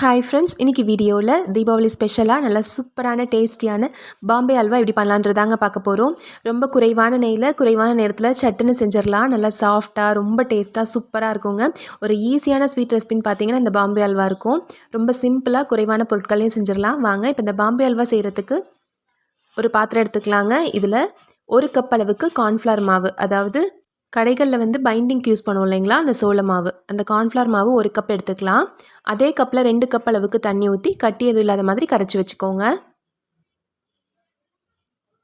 Hi friends இன்றைக்கி வீடியோவில் தீபாவளி ஸ்பெஷலாக நல்லா சூப்பரான டேஸ்டியான பாம்பே அல்வா எப்படி பண்ணலான்றதாங்க பார்க்க போகிறோம் ரொம்ப குறைவான நெய்யில் குறைவான நேரத்தில் சட்டுன்னு செஞ்சிடலாம். நல்லா சாஃப்டாக ரொம்ப டேஸ்ட்டாக சூப்பராக இருக்குங்க. ஒரு ஈஸியான ஸ்வீட் ரெசிபின்னு பார்த்தீங்கன்னா இந்த பாம்பே அல்வா இருக்கும். ரொம்ப சிம்பிளாக குறைவான பொருட்களையும் செஞ்சிடலாம். வாங்க இப்போ இந்த பாம்பே அல்வா செய்கிறதுக்கு ஒரு பாத்திரம் எடுத்துக்கலாங்க. இதில் ஒரு கப் அளவுக்கு கார்ன்ஃப்ளவர் மாவு அதாவது கடைகளில் வந்து பைண்டிங்க்கு யூஸ் பண்ணுவோம் இல்லைங்களா? அந்த சோள மாவு. அந்த கார்ன்ஃப்ளவர் மாவு ஒரு கப் எடுத்துக்கலாம். அதே கப்பில் ரெண்டு கப் அளவுக்கு தண்ணி ஊற்றி கட்டி எதுவும் இல்லாத மாதிரி கரைச்சி வச்சுக்கோங்க.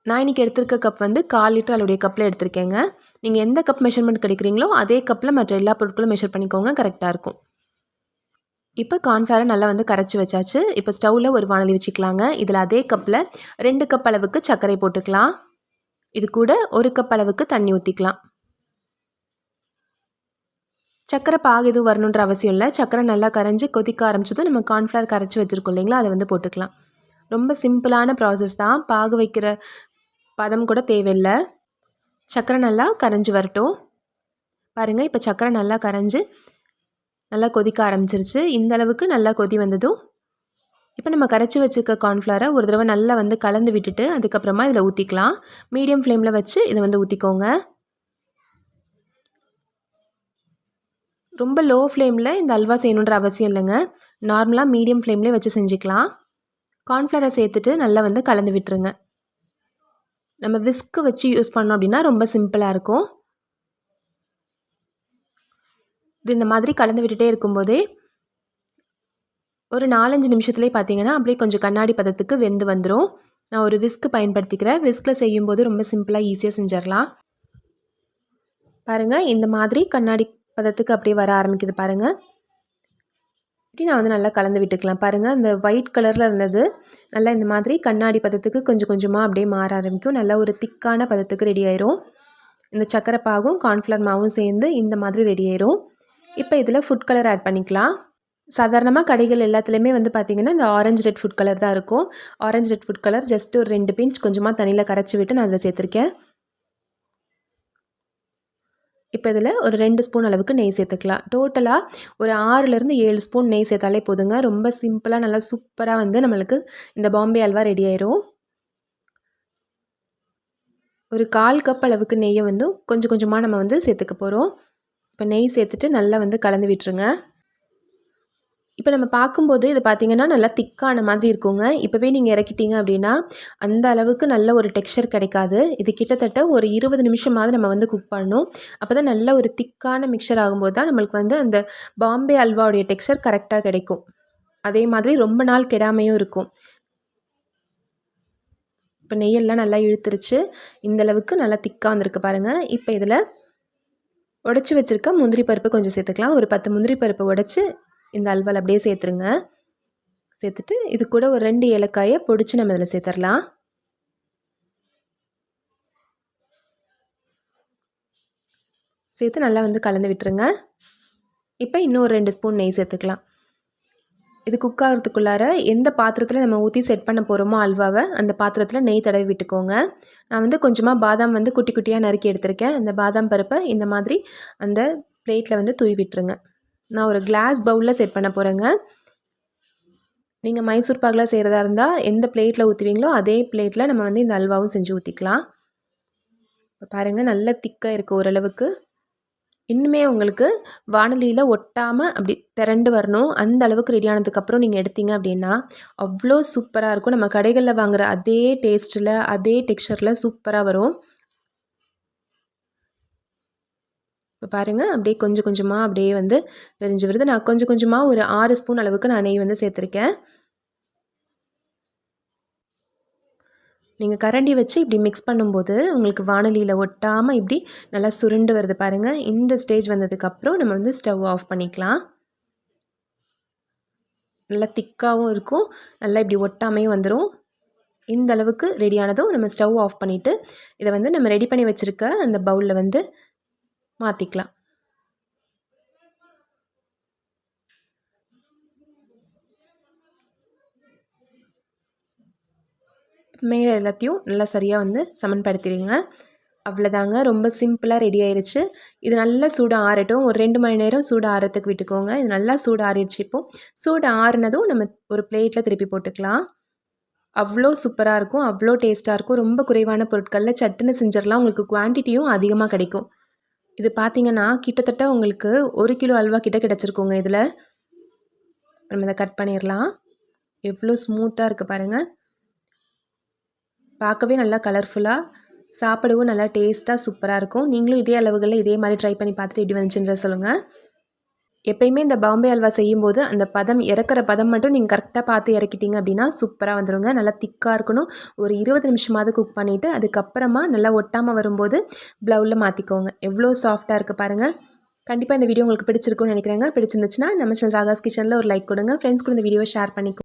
நான் இன்றைக்கி எடுத்திருக்க கப் வந்து கால் லிட்டர் அளவுடைய கப்பில் எடுத்திருக்கேங்க. நீங்கள் எந்த கப் மெஷர்மெண்ட் கிடைக்கிறீங்களோ அதே கப்பில் மற்ற எல்லா பொருட்களும் மெஷர் பண்ணிக்கோங்க. கரெக்டாக இருக்கும். இப்போ கார்ன்ஃப்ளவரை நல்லா வந்து கரைச்சி வச்சாச்சு. இப்போ ஸ்டவ்வில் ஒரு வானலி வச்சுக்கலாங்க. இதில் அதே கப்பில் ரெண்டு கப் அளவுக்கு சர்க்கரை போட்டுக்கலாம். இது கூட ஒரு கப் அளவுக்கு தண்ணி ஊற்றிக்கலாம் சக்கரை பாகு எதுவும் வரணுன்ற அவசியம் இல்லை. சக்கரை நல்லா கரைஞ்சி கொதிக்க ஆரம்பிச்சதும் நம்ம கார்ன்ஃப்ளவர் கரைச்சி வச்சுருக்கோம் இல்லைங்களா? அதை வந்து போட்டுக்கலாம். ரொம்ப சிம்பிளான ப்ராசஸ் தான். பாகு வைக்கிற பதம் கூட தேவையில்லை. சக்கரை நல்லா கரைஞ்சி வரட்டும். பாருங்கள் இப்போ சக்கரை நல்லா கரைஞ்சி நல்லா கொதிக்க ஆரம்பிச்சிருச்சு. இந்த அளவுக்கு நல்லா கொதி வந்ததும் இப்போ நம்ம கரைச்சி வச்சுருக்க கார்ன்ஃப்ளவரை ஒரு தடவை நல்லா வந்து கலந்து விட்டுட்டு அதுக்கப்புறமா இதில் ஊற்றிக்கலாம் மீடியம் ஃப்ளேமில் வச்சு இதை வந்து ஊற்றிக்கோங்க ரொம்ப லோ ஃப்ளேமில் இந்த அல்வா செய்யணுன்ற அவசியம் இல்லைங்க. நார்மலாக மீடியம் ஃப்ளேம்லேயே வச்சு செஞ்சுக்கலாம். கார்ன்ஃப்ளவரை சேர்த்துட்டு நல்லா வந்து கலந்து விட்டுருங்க. நம்ம விஸ்க்கு வச்சு யூஸ் பண்ணோம் அப்படின்னா ரொம்ப சிம்பிளாக இருக்கும். இது இந்த மாதிரி கலந்து விட்டுட்டே இருக்கும்போதே ஒரு நாலஞ்சு நிமிஷத்துலேயே பார்த்தீங்கன்னா அப்படியே கொஞ்சம் கண்ணாடி பதத்துக்கு வெந்து வந்துடும் நான் ஒரு விஸ்க்கு பயன்படுத்திக்கிறேன். விஸ்கில் செய்யும்போது ரொம்ப சிம்பிளாக ஈஸியாக செஞ்சிடலாம். பாருங்கள் இந்த மாதிரி கண்ணாடி பதத்துக்கு அப்படியே வர ஆரம்பிக்குது பாருங்கள் இப்படி நான் வந்து நல்லா கலந்து விட்டுக்கலாம். பாருங்கள் அந்த ஒயிட் கலரில் இருந்தது. நல்லா இந்த மாதிரி கண்ணாடி பதத்துக்கு கொஞ்சம் கொஞ்சமாக அப்படியே மாற ஆரம்பிக்கும். நல்லா ஒரு திக்கான பதத்துக்கு ரெடி ஆயிரும். இந்த சக்கரை பாகும் கார்ன்ஃப்ளவர் மாவும் சேர்ந்து இந்த மாதிரி ரெடி ஆயிரும். இப்போ இதில் ஃபுட் கலர் ஆட் பண்ணிக்கலாம். சாதாரணமாக கடைகள் எல்லாத்துலேயுமே வந்து பார்த்திங்கன்னா இந்த ஆரஞ்சு ரெட் ஃபுட் கலர் தான் இருக்கும். Orange red food colour just ஒரு ரெண்டு பிஞ்ச் கொஞ்சமாக தண்ணியில் கரைச்சி விட்டு நான் அதில் சேர்த்துருக்கேன். இப்போ இதில் ஒரு ரெண்டு ஸ்பூன் அளவுக்கு நெய் சேர்த்துக்கலாம். டோட்டலாக ஒரு ஆறுலேருந்து ஏழு ஸ்பூன் நெய் சேர்த்தாலே போதுங்க. ரொம்ப சிம்பிளாக நல்லா சூப்பராக வந்து நம்மளுக்கு இந்த பாம்பே அல்வா ரெடி ஆயிரும். ஒரு கால் கப் அளவுக்கு நெய்யை வந்து கொஞ்சம் கொஞ்சமாக நம்ம வந்து சேர்த்துக்க போகிறோம் இப்போ நெய் சேர்த்துட்டு நல்லா வந்து கலந்து விட்டுருங்க. இப்போ நம்ம பார்க்கும்போது இது பார்த்திங்கன்னா நல்லா திக்கான மாதிரி இருக்குங்க. இப்போவே நீங்கள் இறக்கிட்டீங்க அப்படின்னா அந்த அளவுக்கு நல்ல ஒரு டெக்ஸ்சர் கிடைக்காது. இது கிட்டத்தட்ட ஒரு இருபது நிமிஷமாவது நம்ம வந்து குக் பண்ணணும். அப்போ தான் நல்ல ஒரு திக்கான மிக்சர் ஆகும்போது தான் நம்மளுக்கு வந்து அந்த பாம்பே அல்வாவுடைய டெக்ஸ்சர் கரெக்டாக கிடைக்கும். அதே மாதிரி ரொம்ப நாள் கெடாமையும் இருக்கும். இப்போ நெய்யெல்லாம் நல்லா இழுத்துருச்சு. இந்தளவுக்கு நல்லா திக்காக வந்திருக்கு பாருங்கள் இப்போ இதில் உடச்சி வச்சுருக்க முந்திரி பருப்பு கொஞ்சம் சேர்த்துக்கலாம். ஒரு பத்து முந்திரி பருப்பு உடச்சி இந்த அல்வால் அப்படியே சேர்த்துருங்க. சேர்த்துட்டு இது கூட ஒரு ரெண்டு ஏலக்காயை பொடிச்சு நம்ம இதில் சேர்த்துடலாம். சேர்த்து நல்லா வந்து கலந்து விட்டுருங்க. இப்போ இன்னும் ஒரு ரெண்டு ஸ்பூன் நெய் சேர்த்துக்கலாம். இது குக் ஆகிறதுக்குள்ளார எந்த பாத்திரத்தில் நம்ம ஊற்றி செட் பண்ண போகிறோமோ அல்வாவை அந்த பாத்திரத்தில் நெய் தடவி விட்டுக்கோங்க. நான் வந்து கொஞ்சமாக பாதாம் வந்து குட்டி குட்டியாக நறுக்கி எடுத்திருக்கேன். அந்த பாதாம் பருப்பை இந்த மாதிரி அந்த பிளேட்டில் வந்து தூவி விட்டுருங்க. நான் ஒரு கிளாஸ் பவுலில் செட் பண்ண போகிறேங்க நீங்கள் மைசூர் பாகில் செய்கிறதா இருந்தால் எந்த பிளேட்டில் ஊற்றுவீங்களோ அதே பிளேட்டில் நம்ம வந்து இந்த அல்வாவும் செஞ்சு ஊற்றிக்கலாம் இப்போ பாருங்கள் நல்ல திக்காக இருக்குது ஓரளவுக்கு. இன்னுமே உங்களுக்கு வானொலியில் ஒட்டாமல் அப்படி திரண்டு வரணும். அந்த அளவுக்கு ரெடி ஆனதுக்கப்புறம் நீங்கள் எடுத்தீங்க அப்படின்னா அவ்வளோ சூப்பராக இருக்கும். நம்ம கடைகளில் வாங்குகிற அதே டேஸ்ட்டில் அதே டெக்ஸ்டரில் சூப்பராக வரும். இப்போ பாருங்கள் அப்படியே கொஞ்சம் கொஞ்சமாக அப்படியே வந்து பிரிஞ்சு வருது. நான் கொஞ்சம் கொஞ்சமாக ஒரு ஆறு ஸ்பூன் அளவுக்கு நான் நெய் வந்து சேர்த்துருக்கேன். நீங்கள் கரண்டி வச்சு இப்படி மிக்ஸ் பண்ணும்போது உங்களுக்கு வானொலியில் ஒட்டாமல் இப்படி நல்லா சுருண்டு வருது பாருங்கள் இந்த ஸ்டேஜ் வந்ததுக்கப்புறம் நம்ம வந்து ஸ்டவ் ஆஃப் பண்ணிக்கலாம். நல்லா திக்காகவும் இருக்கும். நல்லா இப்படி ஒட்டாமையும் வந்துடும் இந்த அளவுக்கு ரெடியானதும் நம்ம ஸ்டவ் ஆஃப் பண்ணிவிட்டு இதை வந்து நம்ம ரெடி பண்ணி வச்சுருக்க அந்த பவுலில் வந்து மாற்றிக்கலாம் மேலே எல்லாத்தையும் நல்லா சரியாக வந்து சமன்படுத்திடுங்க. அவ்வளோதாங்க. ரொம்ப சிம்பிளாக ரெடி ஆயிடுச்சு இது நல்லா சூடு ஆறட்டும். ஒரு ரெண்டு மணி நேரம் சூடு ஆறத்துக்கு விட்டுக்கோங்க. இது நல்லா சூடு ஆறிடுச்சு இப்போது சூடு ஆறுனதும் நம்ம ஒரு பிளேட்டில் திருப்பி போட்டுக்கலாம். அவ்வளோ சூப்பராக இருக்கும். அவ்வளோ டேஸ்ட்டாக இருக்கும். ரொம்ப குறைவான பொருட்களில் சட்டுன்னு செஞ்சிடலாம். உங்களுக்கு குவான்டிட்டியும் அதிகமாக கிடைக்கும். இது பார்த்தீங்கன்னா கிட்டத்தட்ட உங்களுக்கு ஒரு கிலோ அல்வா கிட்ட கிடச்சிருக்குங்க இதில். நம்ம இதை கட் பண்ணிடலாம். எவ்வளோ ஸ்மூத்தாக இருக்குது பாருங்கள் பார்க்கவே நல்லா கலர்ஃபுல்லாக சாப்பிடவும் நல்லா டேஸ்ட்டாக சூப்பராக இருக்கும். நீங்களும் இதே அளவுகளில் இதே மாதிரி ட்ரை பண்ணி பார்த்துட்டு எப்படி வந்துச்சுன்ற சொல்லுங்கள் எப்பயுமே இந்த பாம்பே அல்வா செய்யும்போது அந்த பதம் இறக்குற பதம் மட்டும் நீங்கள் கரெக்டாக பார்த்து இறக்கிட்டீங்க அப்படின்னா சூப்பராக வந்துடுங்க நல்லா திக்காக இருக்கணும். ஒரு இருபது நிமிஷமாவது குக் பண்ணிவிட்டு அதுக்கப்புறமா நல்லா ஒட்டாமல் வரும்போது ப்ளவுவில் மாற்றிக்கோங்க எவ்வளோ சாஃப்டாக இருக்குது பாருங்கள் கண்டிப்பாக இந்த வீடியோ உங்களுக்கு பிடிச்சிருக்கும்னு நினைக்கிறேங்க. பிடிச்சிருந்துச்சுன்னா நம்ம சில ராகாஸ் கிச்சனில் ஒரு லைக் கொடுங்க. ஃப்ரெண்ட்ஸ் கூட இந்த வீடியோ ஷேர் பண்ணிக்கோ